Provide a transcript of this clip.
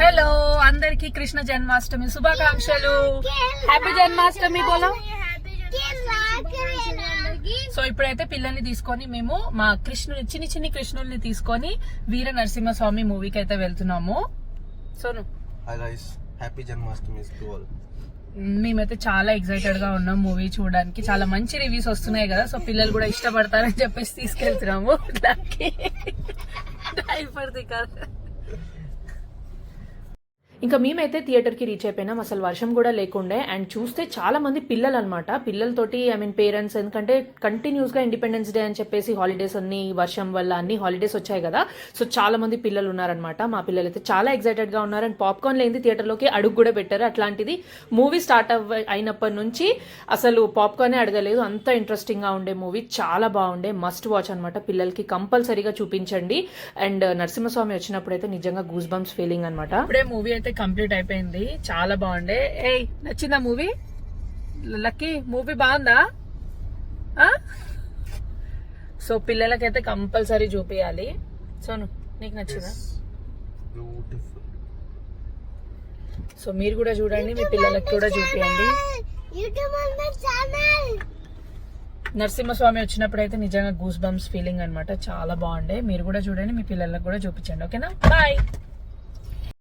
Hello అందరికి కృష్ణ జన్మాష్టమి శుభాకాంక్షలు. Happy Janmashtami బోలో. సో ఇప్పుడైతే పిల్లల్ని తీసుకొని మేము మా కృష్ణుని చిన్ని చిన్ని కృష్ణుల్ని తీసుకొని వీర నరసింహస్వామి మూవీకి అయితే వెళ్తున్నాము సోను హ్యాపీ జన్మాష్టమి మేమైతే చాలా ఎక్సైటెడ్గా ఉన్నాం మూవీ చూడడానికి. చాలా మంచి రివ్యూస్ వస్తున్నాయి కదా సో పిల్లలు కూడా ఇష్టపడతారని చెప్పేసి తీసుకెళ్తున్నాము. దానికి ఇంకా మేమైతే థియేటర్కి రీచ్ అయిపోయినాం. అసలు వర్షం కూడా లేకుండే. అండ్ చూస్తే చాలా మంది పిల్లలు అనమాట పిల్లలతోటి ఐ మీన్ పేరెంట్స్ ఎందుకంటే కంటిన్యూస్గా ఇండిపెండెన్స్ డే అని చెప్పేసి హాలిడేస్ అన్ని వర్షం వల్ల అన్ని హాలిడేస్ వచ్చాయి కదా. సో చాలా మంది పిల్లలు ఉన్నారనమాట మా పిల్లలు అయితే చాలా ఎక్సైటెడ్గా ఉన్నారు. అండ్ పాప్కార్న్ లేని థియేటర్లోకి అడుగు కూడా పెట్టారు. అట్లాంటిది మూవీ స్టార్ట్ అవ్వ అయినప్పటి నుంచి అసలు పాప్కార్నే అడగలేదు. అంత ఇంట్రెస్టింగ్గా ఉండే మూవీ చాలా బాగుండే. మస్ట్ వాచ్ అనమాట. పిల్లలకి కంపల్సరీగా చూపించండి. అండ్ నరసింహస్వామి వచ్చినప్పుడు అయితే నిజంగా గూస్ బంప్స్ ఫీలింగ్ అనమాట. ఇప్పుడే మూవీ అయితే కంప్లీట్ అయిపోయింది. చాలా బాగుండే. ఏయ్ నచ్చిందా మూవీ? లక్కీ మూవీ బాగుందా? ఆ? సో పిల్లలకైతే కంపల్సరీ చూపించాలి సోను నీకు నచ్చిందా? సో మీరు కూడా చూడండి మీ పిల్లలకి కూడా చూపించండి నరసింహస్వామి వచ్చినప్పుడు అయితే నిజంగా గూస్ బంప్స్ ఫీలింగ్ అన్నమాట. చాలా బాగుండే. మీరు కూడా చూడండి మీ పిల్లలకు కూడా చూపించండి. ఓకేనా? బాయ్